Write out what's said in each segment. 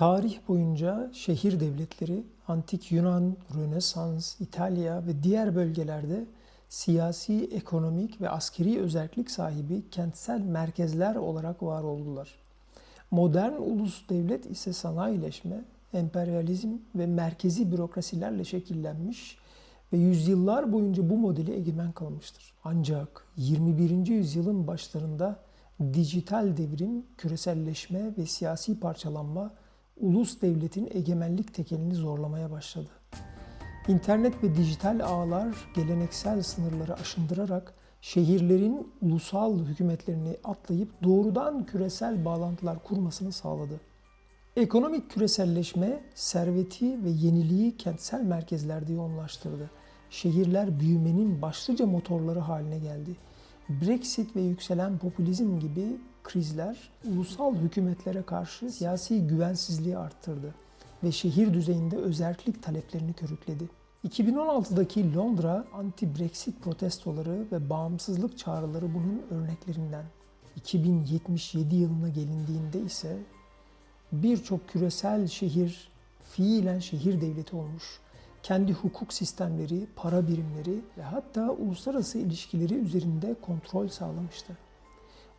Tarih boyunca şehir devletleri, antik Yunan, Rönesans, İtalya ve diğer bölgelerde siyasi, ekonomik ve askeri özellik sahibi kentsel merkezler olarak var oldular. Modern ulus devlet ise sanayileşme, emperyalizm ve merkezi bürokrasilerle şekillenmiş ve yüzyıllar boyunca bu modeli egemen kalmıştır. Ancak 21. yüzyılın başlarında dijital devrim, küreselleşme ve siyasi parçalanma ulus devletin egemenlik tekelini zorlamaya başladı. İnternet ve dijital ağlar geleneksel sınırları aşındırarak şehirlerin ulusal hükümetlerini atlayıp doğrudan küresel bağlantılar kurmasını sağladı. Ekonomik küreselleşme serveti ve yeniliği kentsel merkezlerde yoğunlaştırdı. Şehirler büyümenin başlıca motorları haline geldi. Brexit ve yükselen popülizm gibi krizler ulusal hükümetlere karşı siyasi güvensizliği arttırdı ve şehir düzeyinde özerklik taleplerini körükledi. 2016'daki Londra anti-Brexit protestoları ve bağımsızlık çağrıları bunun örneklerinden. 2077 yılına gelindiğinde ise birçok küresel şehir fiilen şehir devleti olmuş. Kendi hukuk sistemleri, para birimleri ve hatta uluslararası ilişkileri üzerinde kontrol sağlamıştı.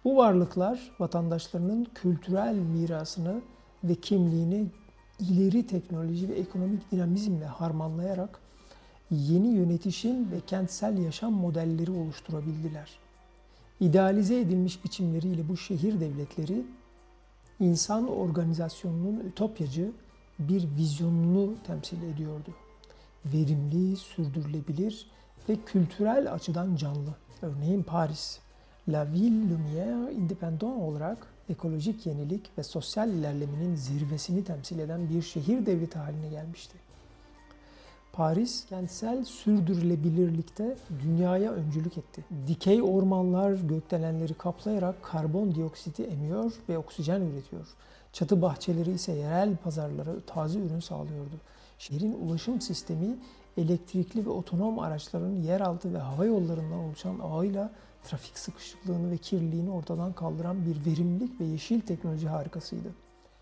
Bu varlıklar vatandaşlarının kültürel mirasını ve kimliğini ileri teknoloji ve ekonomik dinamizmle harmanlayarak yeni yönetişim ve kentsel yaşam modelleri oluşturabildiler. İdealize edilmiş biçimleriyle bu şehir devletleri insan organizasyonunun ütopyacı bir vizyonunu temsil ediyordu. Verimli, sürdürülebilir ve kültürel açıdan canlı. Örneğin Paris, La Ville Lumière Indépendant olarak ekolojik yenilik ve sosyal ilerlemenin zirvesini temsil eden bir şehir devleti haline gelmişti. Paris kentsel sürdürülebilirlikte dünyaya öncülük etti. Dikey ormanlar gökdelenleri kaplayarak karbondioksiti emiyor ve oksijen üretiyor. Çatı bahçeleri ise yerel pazarlara taze ürün sağlıyordu. Şehrin ulaşım sistemi elektrikli ve otonom araçların yeraltı ve hava yollarından oluşan ağıyla trafik sıkışıklığını ve kirliliğini ortadan kaldıran bir verimlilik ve yeşil teknoloji harikasıydı.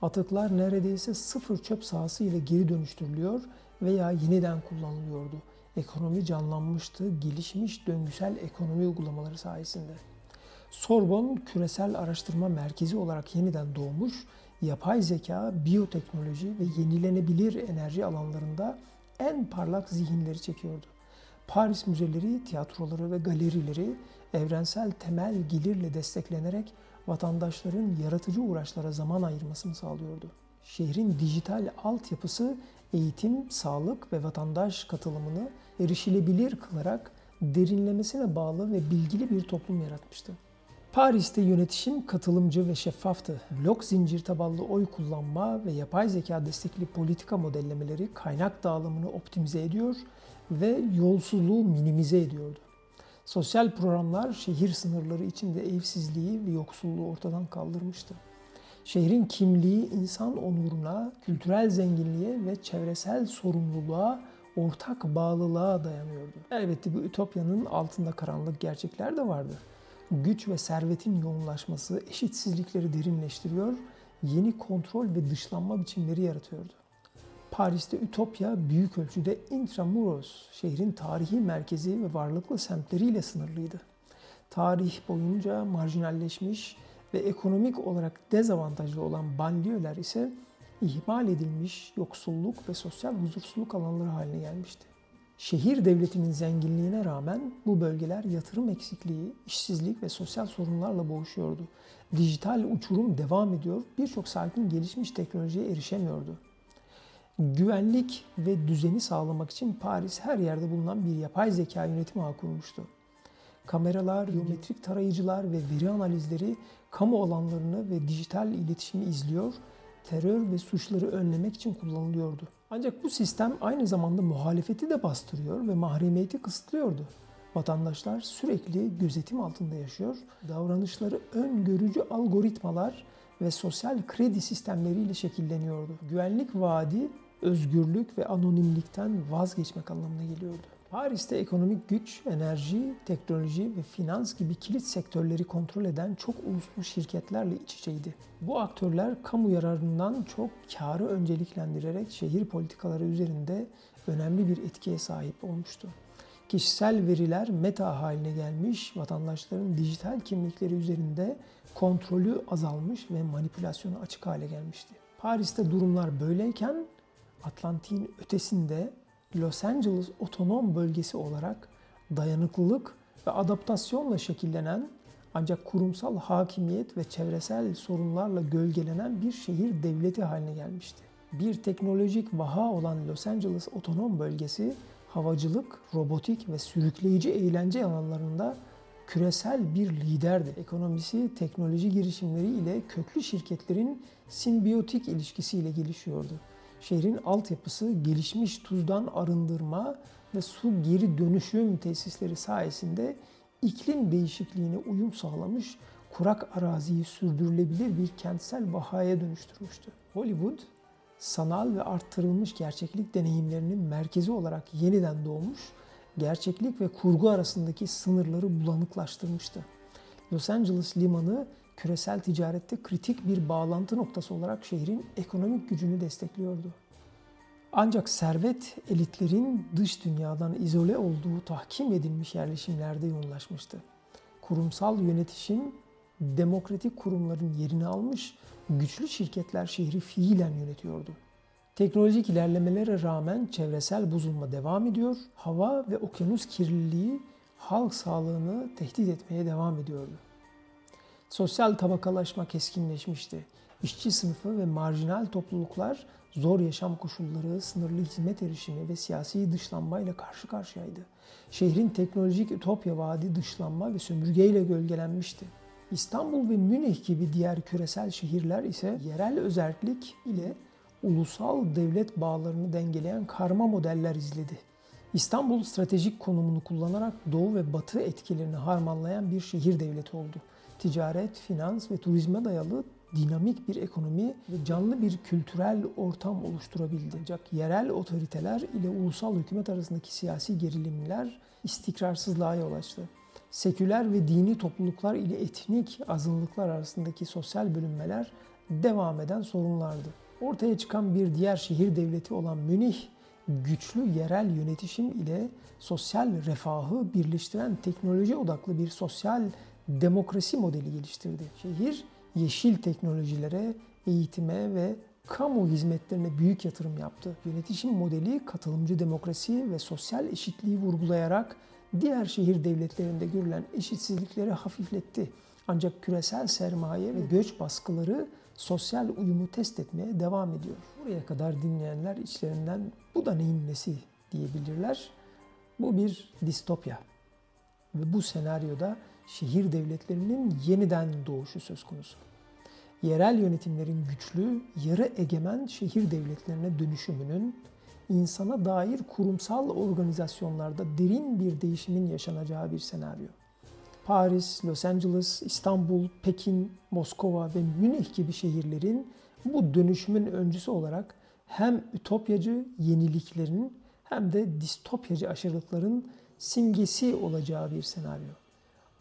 Atıklar neredeyse sıfır çöp sahası ile geri dönüştürülüyor veya yeniden kullanılıyordu. Ekonomi canlanmıştı, gelişmiş döngüsel ekonomi uygulamaları sayesinde. Sorbonne küresel araştırma merkezi olarak yeniden doğmuş, yapay zeka, biyoteknoloji ve yenilenebilir enerji alanlarında en parlak zihinleri çekiyordu. Paris müzeleri, tiyatroları ve galerileri evrensel temel gelirle desteklenerek vatandaşların yaratıcı uğraşlara zaman ayırmasını sağlıyordu. Şehrin dijital altyapısı eğitim, sağlık ve vatandaş katılımını erişilebilir kılarak derinlemesine bağlı ve bilgili bir toplum yaratmıştı. Paris'te yönetişim katılımcı ve şeffaftı. Blok zincir tabanlı oy kullanma ve yapay zeka destekli politika modellemeleri kaynak dağılımını optimize ediyor ve yolsuzluğu minimize ediyordu. Sosyal programlar şehir sınırları içinde evsizliği ve yoksulluğu ortadan kaldırmıştı. Şehrin kimliği insan onuruna, kültürel zenginliğe ve çevresel sorumluluğa, ortak bağlılığa dayanıyordu. Elbette bu ütopyanın altında karanlık gerçekler de vardı. Güç ve servetin yoğunlaşması eşitsizlikleri derinleştiriyor, yeni kontrol ve dışlanma biçimleri yaratıyordu. Paris'te Ütopya büyük ölçüde Intramuros, şehrin tarihi merkezi ve varlıklı semtleriyle sınırlıydı. Tarih boyunca marjinalleşmiş ve ekonomik olarak dezavantajlı olan banliyöler ise ihmal edilmiş yoksulluk ve sosyal huzursuzluk alanları haline gelmişti. Şehir devletinin zenginliğine rağmen bu bölgeler yatırım eksikliği, işsizlik ve sosyal sorunlarla boğuşuyordu. Dijital uçurum devam ediyor, birçok sakin gelişmiş teknolojiye erişemiyordu. Güvenlik ve düzeni sağlamak için Paris her yerde bulunan bir yapay zeka yönetim ağı kurmuştu. Kameralar, biyometrik tarayıcılar ve veri analizleri kamu alanlarını ve dijital iletişimi izliyor, terör ve suçları önlemek için kullanılıyordu. Ancak bu sistem aynı zamanda muhalefeti de bastırıyor ve mahremiyeti kısıtlıyordu. Vatandaşlar sürekli gözetim altında yaşıyor, davranışları öngörücü algoritmalar ve sosyal kredi sistemleriyle şekilleniyordu. Güvenlik vaadi özgürlük ve anonimlikten vazgeçmek anlamına geliyordu. Paris'te ekonomik güç, enerji, teknoloji ve finans gibi kilit sektörleri kontrol eden çok uluslu şirketlerle iç içeydi. Bu aktörler kamu yararından çok karı önceliklendirerek şehir politikaları üzerinde önemli bir etkiye sahip olmuştu. Kişisel veriler meta haline gelmiş, vatandaşların dijital kimlikleri üzerinde kontrolü azalmış ve manipülasyona açık hale gelmişti. Paris'te durumlar böyleyken Atlantik'in ötesinde Los Angeles otonom bölgesi olarak dayanıklılık ve adaptasyonla şekillenen ancak kurumsal hakimiyet ve çevresel sorunlarla gölgelenen bir şehir devleti haline gelmişti. Bir teknolojik vaha olan Los Angeles otonom bölgesi havacılık, robotik ve sürükleyici eğlence alanlarında küresel bir liderdi. Ekonomisi teknoloji girişimleri ile köklü şirketlerin simbiyotik ilişkisiyle gelişiyordu. Şehrin altyapısı gelişmiş tuzdan arındırma ve su geri dönüşüm tesisleri sayesinde iklim değişikliğine uyum sağlamış, kurak araziyi sürdürülebilir bir kentsel vahaya dönüştürmüştü. Hollywood, sanal ve arttırılmış gerçeklik deneyimlerinin merkezi olarak yeniden doğmuş, gerçeklik ve kurgu arasındaki sınırları bulanıklaştırmıştı. Los Angeles limanı küresel ticarette kritik bir bağlantı noktası olarak şehrin ekonomik gücünü destekliyordu. Ancak servet elitlerin dış dünyadan izole olduğu tahkim edilmiş yerleşimlerde yoğunlaşmıştı. Kurumsal yönetişim demokratik kurumların yerini almış, güçlü şirketler şehri fiilen yönetiyordu. Teknolojik ilerlemelere rağmen çevresel bozulma devam ediyor, hava ve okyanus kirliliği halk sağlığını tehdit etmeye devam ediyordu. Sosyal tabakalaşma keskinleşmişti. İşçi sınıfı ve marjinal topluluklar zor yaşam koşulları, sınırlı hizmet erişimi ve siyasi dışlanmayla karşı karşıyaydı. Şehrin teknolojik ütopya vaadi dışlanma ve sömürgeyle gölgelenmişti. İstanbul ve Münih gibi diğer küresel şehirler ise yerel özellik ile ulusal devlet bağlarını dengeleyen karma modeller izledi. İstanbul stratejik konumunu kullanarak doğu ve batı etkilerini harmanlayan bir şehir devleti oldu. Ticaret, finans ve turizme dayalı dinamik bir ekonomi ve canlı bir kültürel ortam oluşturabildi. Ancak yerel otoriteler ile ulusal hükümet arasındaki siyasi gerilimler istikrarsızlığa yol açtı. Seküler ve dini topluluklar ile etnik azınlıklar arasındaki sosyal bölünmeler devam eden sorunlardı. Ortaya çıkan bir diğer şehir devleti olan Münih, güçlü yerel yönetişim ile sosyal refahı birleştiren teknoloji odaklı bir sosyal demokrasi modeli geliştirdi. Şehir yeşil teknolojilere, eğitime ve kamu hizmetlerine büyük yatırım yaptı. Yönetişim modeli katılımcı demokrasi ve sosyal eşitliği vurgulayarak diğer şehir devletlerinde görülen eşitsizlikleri hafifletti. Ancak küresel sermaye ve göç baskıları sosyal uyumu test etmeye devam ediyor. Buraya kadar dinleyenler içlerinden bu da neyin nesi diyebilirler. Bu bir distopya. Ve bu senaryoda şehir devletlerinin yeniden doğuşu söz konusu. Yerel yönetimlerin güçlü, yarı egemen şehir devletlerine dönüşümünün insana dair kurumsal organizasyonlarda derin bir değişimin yaşanacağı bir senaryo. Paris, Los Angeles, İstanbul, Pekin, Moskova ve Münih gibi şehirlerin bu dönüşümün öncüsü olarak hem ütopyacı yeniliklerin hem de distopyacı aşırılıkların simgesi olacağı bir senaryo.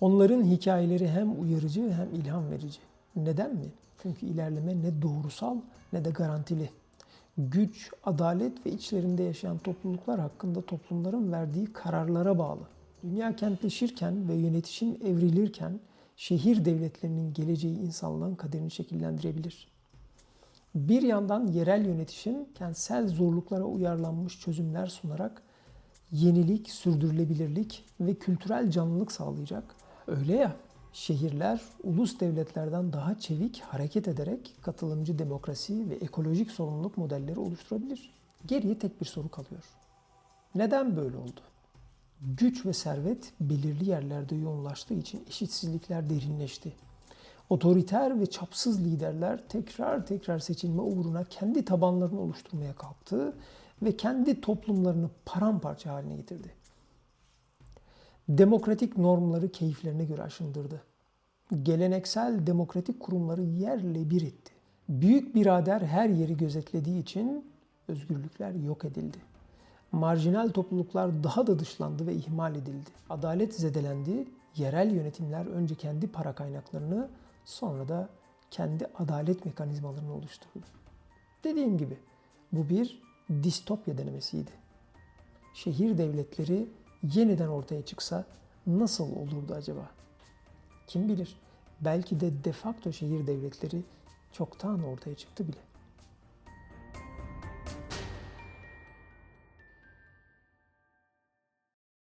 Onların hikayeleri hem uyarıcı hem ilham verici. Neden mi? Çünkü ilerleme ne doğrusal ne de garantili. Güç, adalet ve içlerinde yaşayan topluluklar hakkında toplumların verdiği kararlara bağlı. Dünya kentleşirken ve yönetişim evrilirken şehir devletlerinin geleceği insanlığın kaderini şekillendirebilir. Bir yandan yerel yönetişim kentsel zorluklara uyarlanmış çözümler sunarak yenilik, sürdürülebilirlik ve kültürel canlılık sağlayacak. Öyle ya, şehirler ulus devletlerden daha çevik hareket ederek katılımcı demokrasi ve ekolojik sorumluluk modelleri oluşturabilir. Geriye tek bir soru kalıyor. Neden böyle oldu? Güç ve servet belirli yerlerde yoğunlaştığı için eşitsizlikler derinleşti. Otoriter ve çapsız liderler tekrar tekrar seçilme uğruna kendi tabanlarını oluşturmaya kalktı ve kendi toplumlarını paramparça haline getirdi. Demokratik normları keyiflerine göre aşındırdı. Geleneksel demokratik kurumları yerle bir etti. Büyük birader her yeri gözetlediği için özgürlükler yok edildi. Marjinal topluluklar daha da dışlandı ve ihmal edildi. Adalet zedelendi. Yerel yönetimler önce kendi para kaynaklarını sonra da kendi adalet mekanizmalarını oluşturdu. Dediğim gibi bu bir distopya denemesiydi. Şehir devletleri yeniden ortaya çıksa nasıl olurdu acaba? Kim bilir? Belki de de facto şehir devletleri çoktan ortaya çıktı bile.